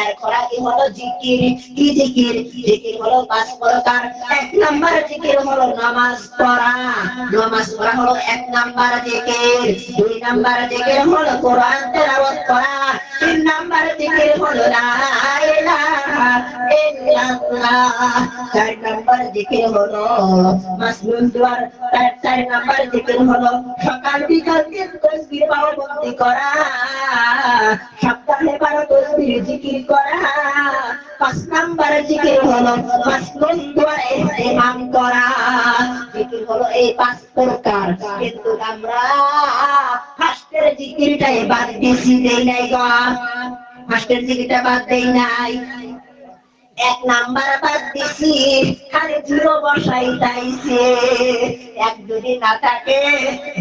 এর খোরাকি হলো জিকির? কি জিকির? জিকির হলো পাঁচ প্রকার। এক নাম্বার জিকির হলো নামাজ পড়া। নামাজ পড়া হলো এক নাম্বার জিকির। দুই নাম্বার জিকির হলো কোরআন তেলাওয়াত করা। তিন নাম্বার জিকির হলো লা ইলাহা ইল্লাল্লাহ। চার নাম্বার জিকির হলো মাসনুন দুয়ার। চার নাম্বার জিকির হলো সকাল বিকাল তিন তসবির পাবন্দি করা। সপ্তাহে জিকির করা। পাঁচ নাম্বার জিকির হলো মাসনুন দুয়ার ইহতিমাম করা। জিকির হলো এই পাঁচ প্রকার। কিন্তু আমরা ফার্স্টের জিকিরটাই বাদ দিছি, দেই নাই গো। ফার্স্টের জিকিরটা বাদ দেই নাই। এক নাম্বার বাদ দিছি, খালি জিরো বসাই চাইছে এক যদি না থাকে,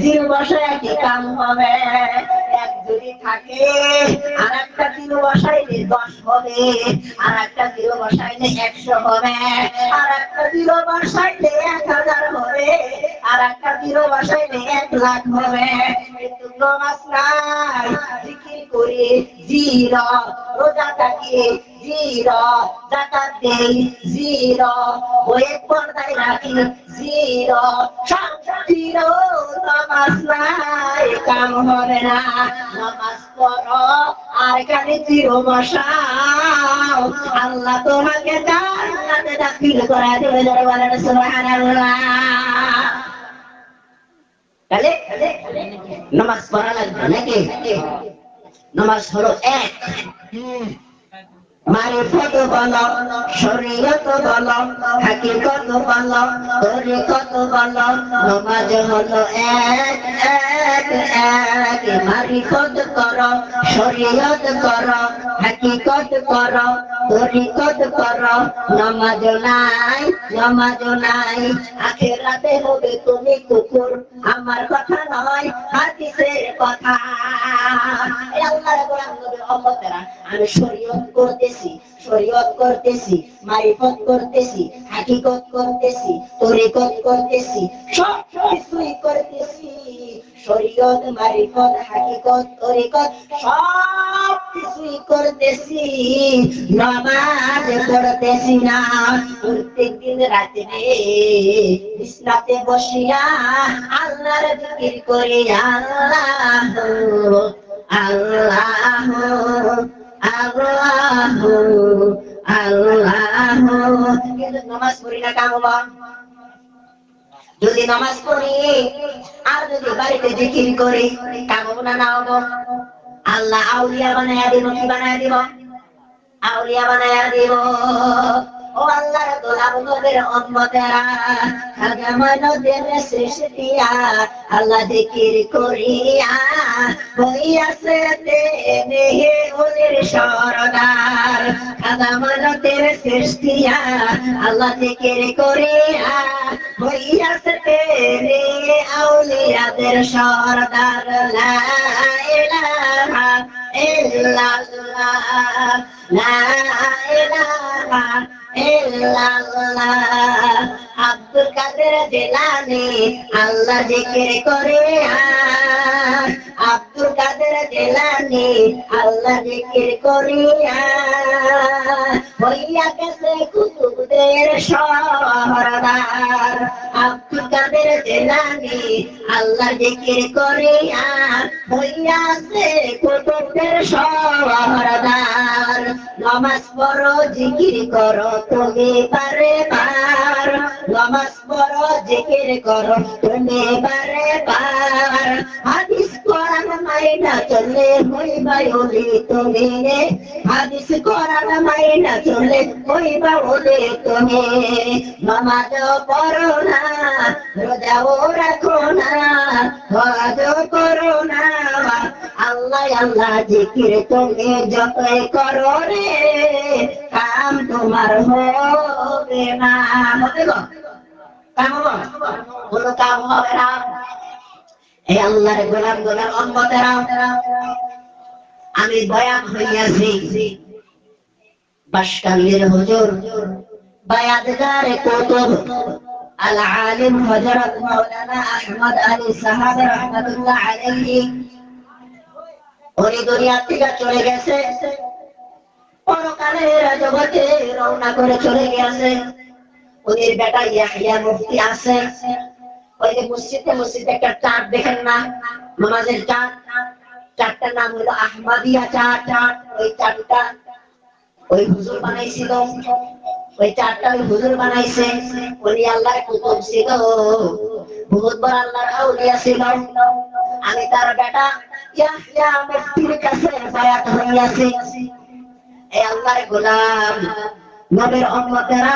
জিরো বসায় কি কাম হবে? এক যদি থাকে দশ হবে, আর একটা জিরো বসাইলে একশো হবে, আর একটা জিরো বসাইলে এক হাজার হবে। আর একটা জিরো বসাইলে এক লাখ হবে নামাজ নাই। জিকির করি, জিরো। রোজা থাকি, জিরো। জাকাত দেই, জিরো। বইয়ের পর্দায় রাখি, জিরো। জিরো, নামাজ নাই। কাম হবে না। নামাজ পড়ো, আর খালি জিরো বসাও। আল্লাহ তোমাকে জান্নাতে দাখিল করে দেবে যারা সুবহানাল্লাহ। তাহলে নামাজ পড়া লাগবে নাকি নামাজ হলো এক মারিফত বলো, শরীয়ত বলো, হাকিকত বলো, তরিকত বলো, নমাজ হলো এক এক এক। মারিফত করো, শরীয়ত করো, হাকিকত করো, তরিকত করো। নমাজ নাই নমাজ নাই। আখেরাতে হবে তুমি কুকুর, আমার কথা নয়, হাদিসের কথা। আমি শরীয়ত করতেছি, শরীয়ত করতেছি, মারিফত করতেছি, হাকিকত করতেছি, তরিকত করতেছি, সব কিছুই করতেছি। শরীয়ত, মারিফত, হাকিকত, তরিকত, সব কিছুই করতেছি। নামাজ পড়তেছি না, প্রত্যেকদিন রাতে বিছনাতে বসিয়া আল্লাহর জিকির করি, আল্লাহ আল্লাহ। পড়ি না কাম যদি নামাজ পড়ি, আর যদি বাড়িতে জিকির করি কাম হব না না হব আল্লাহ আউলিয়া বানায়া দিব, কি বানায়া দিব? আউলিয়া বানায়া দিব। ও আল্লাহ গোলাম নবীর আল্লাহ জিকির করিয়া হইয়াছে তেনে ওদের সৃষ্টিয়া আল্লাহ জিকির করিয়া হইয়াছে তেনে আউলিয়াদের ইলাহা ইল্লাল্লাহ আব্দুল কাদের জেলানি আল্লাহ জিকির করে আব্দুল কাদের জেলানি আল্লাহ জিকির করিয়া হইয়া গেছে কুতুবদের সহরদার আব্দুল কাদের জেলানি আল্লাহ জিকির করিয়া হইয়া আছে কুতুবদের সহরদার নামাজ পড়ো, জিকির করো, তুমি পারে পার। নামাজ পড়ো জিকির করো তুমি পারে পার। হাদিস কোরআন মাইনা চলে হইবা ওলি তুমি রে। হাদিস কোরআন মাইনা চলে হইবা ওলি তুমি নামাজ পড়ো না, রোজাও রাখো না, হজ করো না। আল্লাহ আল্লাহ জিকির তুমি যতই করো রে, কাম তোমার হবে না। হবে কোন কাম হবে না এই আল্লাহর গোলাম গোলাম অন্যতেরা আমি বয়ান হইয়াছি। বাসকাল্লির হুজুর বায়াদগার কুতুব আল আলিম হযরত মাওলানা আহমদ আলী সাহাব রাহমাতুল্লাহ আলাইহি। উনি দুনিয়া থেকে চলে গেছে। পরকালের জগতে রওনা করে চলে গেছে। ওদের বেটা ইয়াহিয়া মুফতি আছে। ওই যে মসজিদে মসজিদে একটা চার্ট দেখেন না? নামাজের চার্ট চারটার নাম হলো আহমাদিয়া চার্ট ওই চার্টটা ওই হুজুর বানাইছিল। ওই চারটা ওই হুজুর বানাইছে। উনি আল্লাহর কুতুব ছিল। বহুত বড় আল্লাহর আউলিয়া ছিল। আমি তার বেটা ইয়াহইয়া মুফতির কাছে বায়াত হইয়াছি। এই আল্লাহর গোলাম, নবীর উম্মতেরা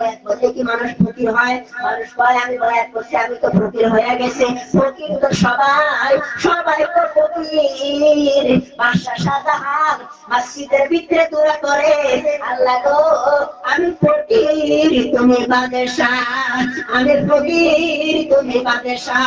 বলতে মানুষ ফকির হয়? মানুষ কয় আমি বয়াত করছি, আমি তো ফকির হয়ে গেছে। ফকির তো সবাই সবাই তো ফকির। বাদশা শাহজাহান মসজিদের ভিতরে দোয়া করে, আল্লাহ গো, আমি ফকির, তুমি বাদশাহ, আমি ফকির, তুমি বাদশাহ।